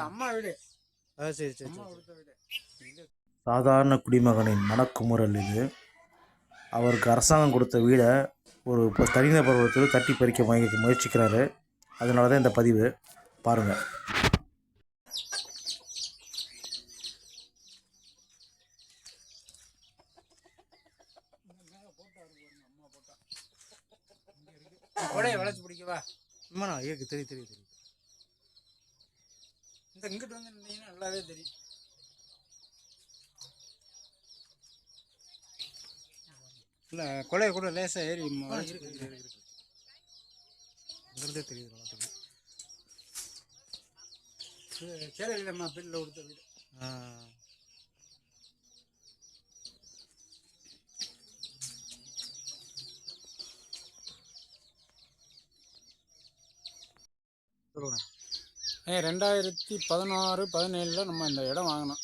அம்மா வீடு. சரி சரி அம்மா சாதாரண குடிமகனின் மனக்குமுறல் இது. அவருக்கு அரசாங்கம் கொடுத்த வீடை ஒரு தனிநபர் ஒருத்தர் தட்டி பறிக்க முய- முயற்சிக்கிறாரு. அதனால தான் இந்த பதிவு. பாருங்கள் கொடையை வளைச்சு பிடிக்கவா? அம்மாண்ணா இருக்கு தெரியும் தெரியும் தெரியும் இங்கிட்டு வந்து நின்றீங்கன்னா நல்லாவே தெரியும். இல்லை கொலையை கூட லேசாக ஏறி. இங்கிருந்தே தெரியுது நல்லா சேலையிலம்மா பில்லில் கொடுத்த வீடு. ஆ. சொல்லுங்க ஏ ரெண்டாயிரத்தி பதினாறு பதினேழில் நம்ம இந்த இடம் வாங்கினோம்.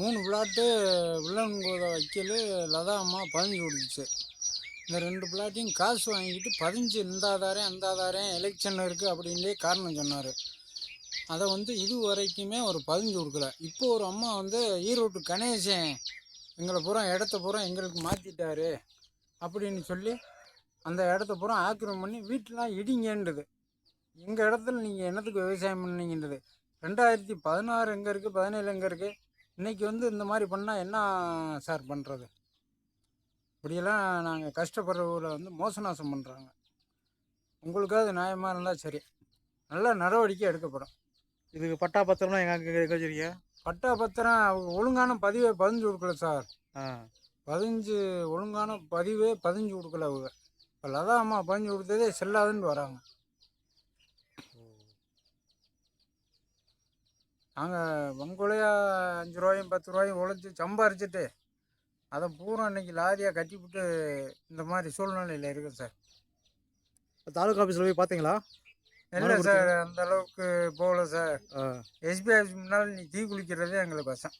மூணு பிளாட்டு வில்லன்கோத வைக்கல் லதா அம்மா பதிஞ்சு கொடுத்துச்சு. இந்த ரெண்டு பிளாட்டையும் காசு வாங்கிட்டு பதிஞ்சு இந்த ஆதாரம் அந்த ஆதாரம் எலெக்ஷன் இருக்குது அப்படின்லே காரணம் சொன்னார். அதை வந்து இது வரைக்குமே ஒரு பதிஞ்சு கொடுக்கல. இப்போ ஒரு அம்மா வந்து ஈரோட்டு கணேசன் எங்களை பூரா இடத்த பூரா எங்களுக்கு மாற்றிட்டாரு அப்படின்னு சொல்லி அந்த இடத்த பூரா ஆக்கிரமம் பண்ணி வீட்டெலாம் இடிங்கன்றது எங்கள் இடத்துல நீங்கள் என்னத்துக்கு விவசாயம் பண்ணீங்கன்றது? ரெண்டாயிரத்தி பதினாறு எங்கே இருக்குது பதினேழு எங்கே இருக்குது இன்றைக்கி வந்து இந்த மாதிரி பண்ணால் என்ன சார் பண்ணுறது இப்படியெல்லாம் நாங்கள் கஷ்டப்படுற ஊரில் வந்து மோசநாசம் பண்ணுறாங்க உங்களுக்காவது நியாயமாக இருந்தால் சரி. நல்ல நடவடிக்கை எடுக்கப்படும். இதுக்கு பட்டா பத்திரம்லாம் எங்க வச்சிருக்கீங்க? பட்டா பத்திரம் ஒழுங்கான பதிவை பதிஞ்சு கொடுக்கல சார். ஆ. பதிஞ்சு ஒழுங்கான பதிவே பதிஞ்சு கொடுக்கல அவங்க. இப்போ லதா அம்மா பதிஞ்சு கொடுத்ததே செல்லாதுன்னு வராங்க. நாங்கள் வங்கொலையா அஞ்சு ரூபாயும் பத்து ரூபாயும் உழைச்சி சம்பாரிச்சிட்டு அதை பூரா இன்னைக்கு லாரியாக கட்டிவிட்டு இந்த மாதிரி சூழ்நிலையில் இருக்குது சார். தாலுகா ஆஃபீஸில் போய் பார்த்தீங்களா? இல்லை சார் அந்த அளவுக்கு போகல சார். எஸ்பிஐ முன்னால் நீ தீ குளிக்கிறதே எங்களுக்கு வசம்.